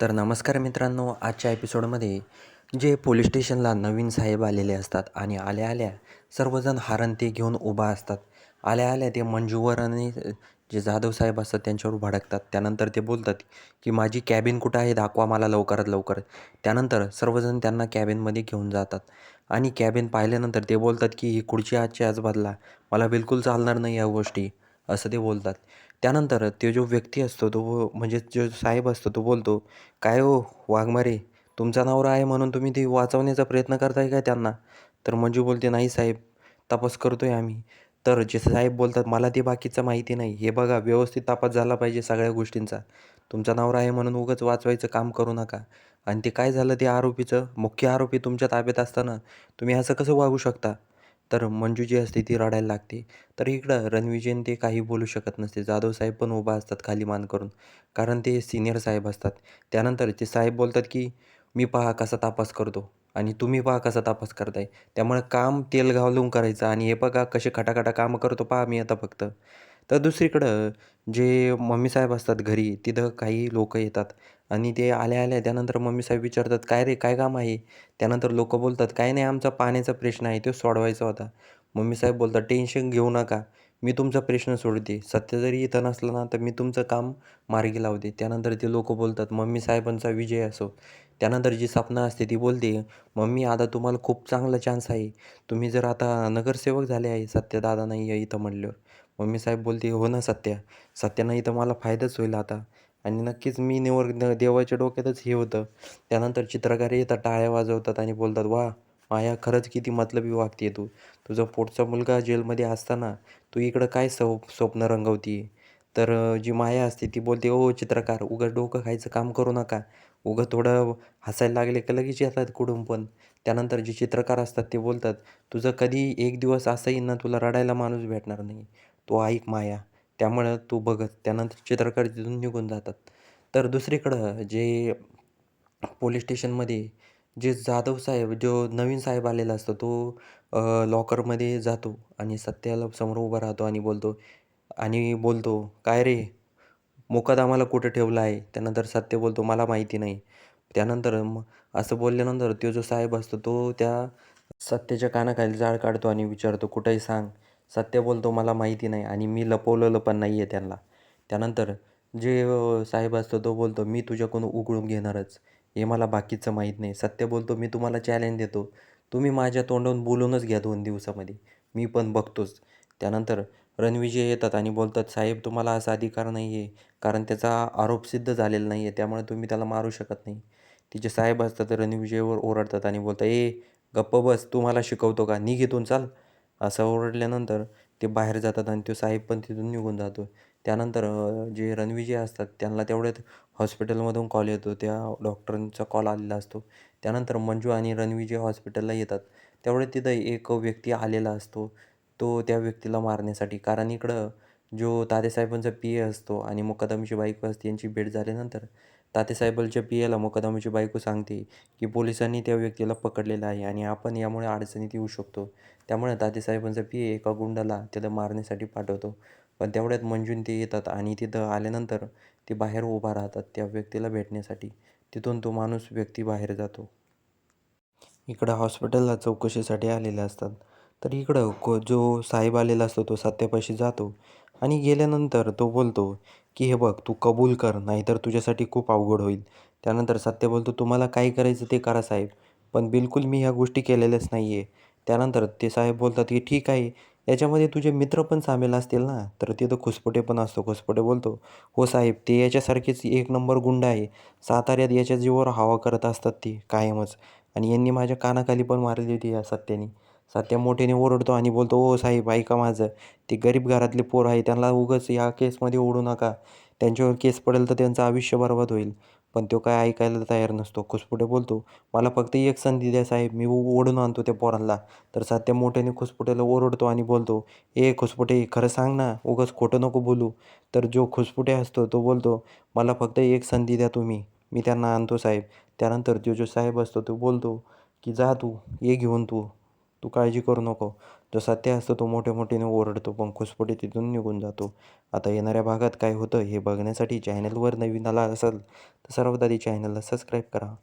तर नमस्कार मित्रांनो आजच्या एपिसोडमध्ये जे पोलीस स्टेशनला नवीन साहेब आलेले असतात आणि आल्या आल्या सर्वजण हारण ते घेऊन उभा असतात. आल्या आल्या ते मंजूवर आणि जे जाधव साहेब असतात त्यांच्यावर भडकतात त्यानंतर ते बोलतात की माझी कॅबिन कुठं आहे? दाखवा मला लवकरात लवकर. त्यानंतर सर्वजण त्यांना कॅबिनमध्ये घेऊन जातात. आणि कॅबिन पाहिल्यानंतर ते बोलतात की ही खुर्ची आजची आज बदला. मला बिलकुल चालणार नाही या गोष्टी. असं ते बोलतात. त्यानंतर तो जो व्यक्ती असतो तो म्हणजे जो साहेब असतो तो बोलतो काय हो वाघमारे तुमचा नवरा आहे म्हणून तुम्ही ती वाचवण्याचा प्रयत्न करताय काय त्यांना? तर मंजू बोलते नाही साहेब तपास करतोय आम्ही. तर जे साहेब बोलतात मला ते बाकीचं माहिती नाही. हे बघा व्यवस्थित तपास झाला पाहिजे सगळ्या गोष्टींचा. तुमचा नवरा आहे म्हणून उगाच वाचवायचं काम करू नका. आणि ते काय झालं ते आरोपीचं मुख्य आरोपी तुमच्या ताब्यात असताना तुम्ही असं कसं वागू शकता? तर मंजू जी असते ती रडायला लागते. तर इकडं रणविजयन ते काही बोलू शकत नसते. जाधव साहेब पण उभा असतात खाली मान करून. कारण ते सिनियर साहेब असतात. त्यानंतर ते साहेब बोलतात की मी पहा कसा तपास करतो आणि तुम्ही पहा कसा तपास करताय. त्यामुळे काम तेल घालून करायचं आणि हे बघा कसे खटाखटा कामं करतो. पहा मी आता फक्त. तर दुसरीकडं जे मम्मी साहेब असतात घरी तिथं काही लोक येतात आणि ते आल्या आल्या त्यानंतर मम्मी साहेब विचारतात काय रे काय काम आहे? त्यानंतर लोक बोलतात काय नाही आमचा पाण्याचा प्रश्न आहे तो सोडवायचा होता. मम्मी साहेब बोलतात टेन्शन घेऊ नका मी तुमचा प्रश्न सोडते सत्य जरी इथं नसलं ना तर मी तुमचं काम मार्गी लावते. त्यानंतर ते लोक बोलतात मम्मी साहेबांचा विजय असो. त्यानंतर जी सपना असते ती बोलते मम्मी आता तुम्हाला खूप चांगला चान्स आहे. तुम्ही जर आता नगरसेवक झाले आहे सत्यदादा नाही आहे इथं म्हटल्यावर मम्मी साहेब बोलते हो ना सत्या. सत्या नाही तर मला फायदाच होईल आता. आणि नक्कीच मी निवर न देवाच्या डोक्यातच हे होतं. त्यानंतर चित्रकार येतात टाळ्या वाजवतात आणि बोलतात वा माया खरंच किती मतलबी वागते तू. तुझा पोटचा मुलगा जेलमध्ये असताना तू इकडं काय सव स्वप्न रंगवती? तर जी माया असते ती बोलते ओ चित्रकार उगं डोकं खायचं काम करू नका. उगं थोडं हसायला लागले का लगेच येतात कुठून पण. त्यानंतर जे चित्रकार असतात ते बोलतात तुझं कधी एक दिवस असं ना तुला रडायला माणूस भेटणार नाही. तो ऐक माया. त्यामुळं तू बघत त्यानंतर चित्रकार तिथून निघून जातात. तर दुसरीकडं जे पोलीस स्टेशनमध्ये जे जाधव साहेब जो नवीन साहेब आलेला असतो तो लॉकरमध्ये जातो आणि सत्याला समोर उभा राहतो आणि बोलतो आणि बोलतो काय रे? मुकादमाला कुठं ठेवला आहे? त्यानंतर सत्य बोलतो मला माहिती नाही. त्यानंतर मग असं बोलल्यानंतर तो जो साहेब असतो तो त्या सत्याच्या कानाखाली जाळ काढतो आणि विचारतो कुठंही सांग. सत्य बोलतो मला माहिती नाही आणि मी लपवलेलं पण नाही आहे त्यांना. त्यानंतर जे साहेब असतो तो बोलतो मी तुझ्याकडून उघडून घेणारच. हे मला बाकीचं माहीत नाही. सत्य बोलतो मी तुम्हाला चॅलेंज देतो. तुम्ही माझ्या तोंडावरून बोलूनच घ्या दोन दिवसामध्ये. मी पण बघतोच. त्यानंतर रणविजय येतात आणि बोलतात साहेब तुम्हाला असा अधिकार नाही आहे कारण त्याचा आरोप सिद्ध झालेला नाही आहे त्यामुळे तुम्ही त्याला मारू शकत नाही. तिचे साहेब असतात रणविजयवर ओरडतात आणि बोलतात ए गप्प बस. तू मला शिकवतो का? निघितून चाल. असं ओरडल्यानंतर ते बाहेर जातात आणि तो साहेब पण तिथून निघून जातो. त्यानंतर जे रणविजय असतात त्यांना तेवढ्यात हॉस्पिटलमधून कॉल येतो. त्या डॉक्टरांचा कॉल आलेला असतो. त्यानंतर मंजू आणि रणविजय हॉस्पिटलला येतात. तेवढ्यात तिथं एक व्यक्ती आलेला असतो. तो त्या व्यक्तीला मारण्यासाठी कारण इकडं जो तातेसाहेबांचा पी ए असतो आणि मुकादमची बायको असते यांची भेट झाल्यानंतर तातेसाहेबांच्या पियाला एला मुकादमाची बायको सांगते की पोलिसांनी त्या व्यक्तीला पकडलेलं आहे आणि आपण यामुळे अडचणीत येऊ शकतो. त्यामुळे तातेसाहेबांचा पी एका गुंडाला त्याला मारण्यासाठी पाठवतो. पण तेवढ्यात मंजून ते येतात आणि तिथं आल्यानंतर ते बाहेर उभा राहतात त्या व्यक्तीला भेटण्यासाठी. तिथून तो माणूस व्यक्ती बाहेर जातो. इकडं हॉस्पिटलला चौकशीसाठी आलेले असतात. तर इकडं को जो साहेब आलेला असतो तो सत्यापाशी जातो. आणि गेल्यानंतर तो बोलतो की हे बघ तू कबूल कर नाहीतर तुझ्यासाठी खूप अवघड होईल. त्यानंतर सत्य बोलतो तुम्हाला काय करायचं ते करा साहेब पण बिलकुल मी ह्या गोष्टी केलेल्याच नाही आहे त्यानंतर ते साहेब बोलतात की ठीक आहे याच्यामध्ये तुझे मित्र पण सामील असतील ना? तर तिथं खुसपटे पण असतो खुसपटे बोलतो हो साहेब ते याच्यासारखेच एक नंबर गुंड आहे साताऱ्यात याच्या जीवावर हवा करत असतात ती कायमच. आणि यांनी माझ्या कानाखाली पण मारली होती या सत्याने. सात्या मोठ्याने ओरडतो आणि बोलतो ओ साहेब ऐका माझं. ते गरीब घरातले पोर आहे त्यांना उगंच या केसमध्ये ओढू नका. त्यांच्यावर केस पडेल तर त्यांचं आयुष्य बरबाद होईल. पण तो काय ऐकायला तयार नसतो. खुसपुटे बोलतो मला फक्त एक संधी द्या साहेब मी ओढून आणतो त्या पोरांना तर सात्या मोठ्याने खुसपुट्याला ओरडतो आणि बोलतो ए खुसपुटे खरं सांग ना उगाच खोटं नको बोलू. तर जो खुसपुटे असतो तो बोलतो मला फक्त एक संधी द्या तुम्ही मी त्यांना आणतो साहेब. त्यानंतर तो जो साहेब असतो तो बोलतो की जा तू ये घेऊन तू. तू काळजी करू नको. जो सत्य असतो तो मोठे मोठ्याने ओरडतो पण घुसपटी तिथून निघून जातो. आता येणाऱ्या भागात काय होतं हे बघण्यासाठी चॅनलवर नवीन आला असाल तर सर्वात आधी चॅनलला सबस्क्राईब करा.